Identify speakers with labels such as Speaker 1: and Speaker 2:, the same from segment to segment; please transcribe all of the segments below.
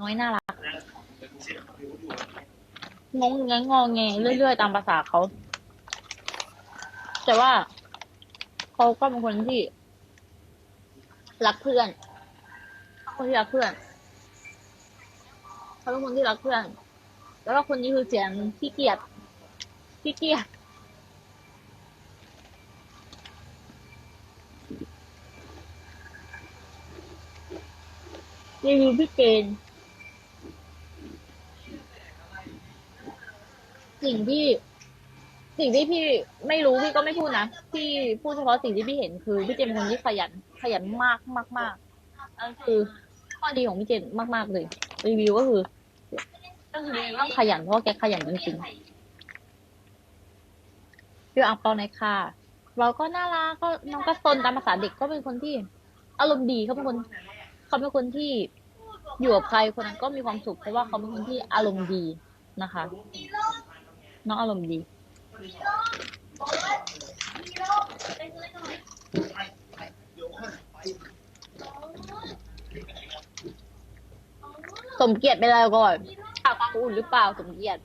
Speaker 1: น้อยน่ารักงงงงงอแงเรื่อยๆตามภาษาเขา แต่ว่าเขาก็เป็นคนที่ รักเพื่อนคนที่รักเพื่อนเขาเป็นคนที่รักเพื่อน แล้วก็คนนี้คือเสียงขี้เกียจขี้เกียจรีวิวพี่เจน สิ่งที่สิ่งที่พี่ไม่รู้พี่ก็ไม่พูดนะพี่พูดเฉพาะสิ่งที่พี่เห็นคือพี่เจนเป็นคนที่ขยัน ขยันมากมากมากนั่นคือข้อดีของพี่เจนมากๆเลย รีวิวก็คือก็คือต้องขยันเพราะแกขยันจริงๆพี่อังเปาในค่ะเราก็น่ารักก็น้องก็ซนตามภาษาเด็กก็เป็นคนที่ อารมณ์ดีเขาเป็นคนเขาเป็นคนที่อยู่กับใครคนนั้นก็มีความสุขเพราะว่าเขาเป็นคนที่อารมณ์ดีนะคะ น้องอารมณ์ดี สมเกียรติไปแล้วก่อนข่าวความอุ่นหรือเปล่าสมเกียรติ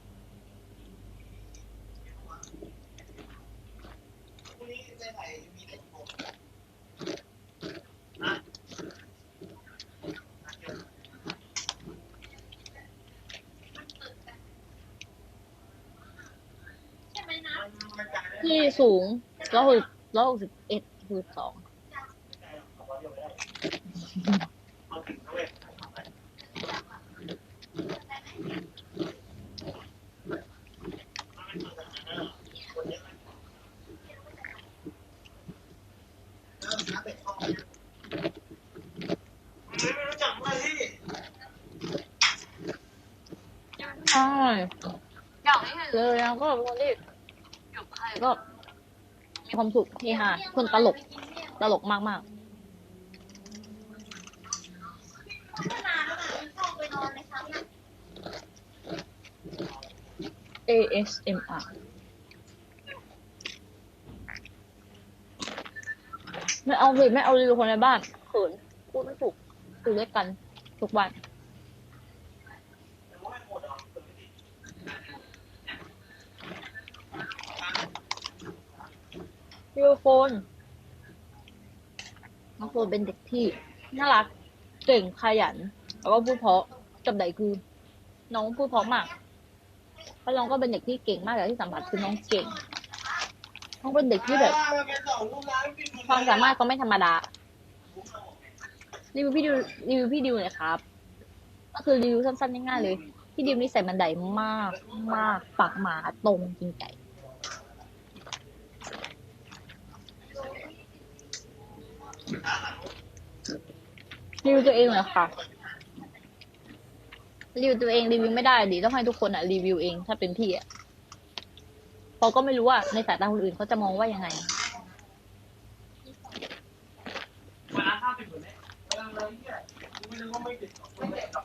Speaker 1: ที่สูงร้อยหกร้อยหกสิบเอ็ดคือสองใช่อย่างนี้เลยนะก็เป็นคนที่อยู่ ก็มีความสุขเฮฮาคนตลก ตลกมากมากๆ ASMR ไม่เอาสิไม่เอารีวิวคนในบ้านเขินพูดไม่ถูกอยู่ด้วยกันทุกวัน ยูโฟนน้องโฟนเป็นเด็กที่น่ารักเก่งขยัน แล้วก็พูดเพราะกับไหนคือน้องพูดเพราะมากแล้วน้องก็เป็นเด็กที่เก่งมากแต่ที่สัมผัสคือน้องเก่งน้องเป็นเด็กที่แบบความสามารถก็ไม่ธรรมดารีวิวพี่ดิวรีวิวพี่ดิวหน่อยครับ ก็คือรีวิวสั้นๆง่ายๆเลย พี่ดิวนี่ใส่บันไดมากมากปากหมาตรงจริงใจ รีวิวตัวเองเหรอคะรีวิวตัวเองรีวิวไม่ได้ดิต้องให้ทุกคนอะรีวิวเองถ้าเป็นพี่อะเพราะก็ไม่รู้ว่าในสายตาคนอื่นเขาจะมองว่ายังไง
Speaker 2: เวลาถ้าเป็นเหมือนเนี่ยเลาเนี่ยไม่รู้ว่าไม่ติดไม่ติดกับ